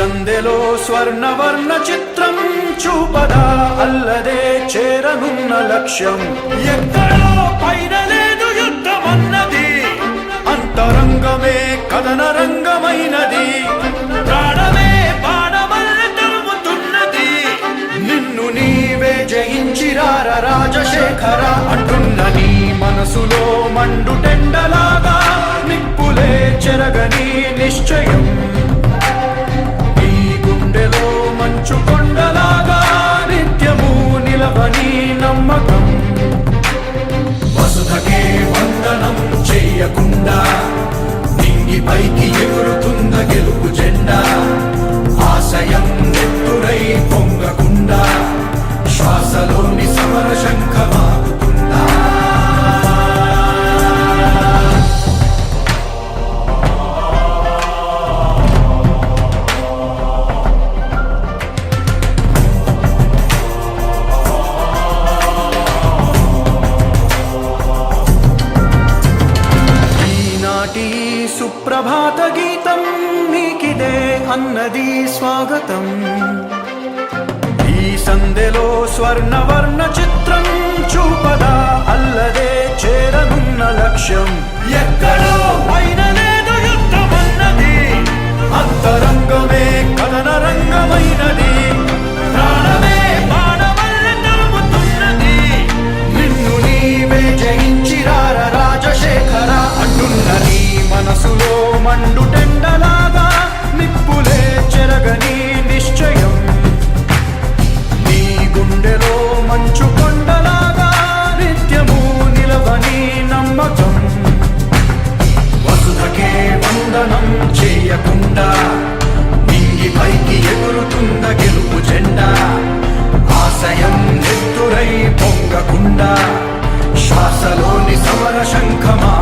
సందెలో స్వర్ణవర్ణ చిత్రం చూపదా అల్లదే చేరనున్న లక్ష్యం. ఎక్కడో పైన లేదు యుద్ధమన్నది. అంతరంగమే కథన రంగమైనది ప్రాణమే బాణమల్ల తరుముతున్నది. నిన్ను నీవే జయించిరార రాజశేఖర అంటున్న నీ మనసులో మండుటెండలాగా నిప్పులే చెరగని నిశ్చయం. సుప్రభాత గీతం నీకిదే అన్నది స్వాగతం. ఈ సందెలో స్వర్ణవర్ణ చిత్రం సమర శంఖమా?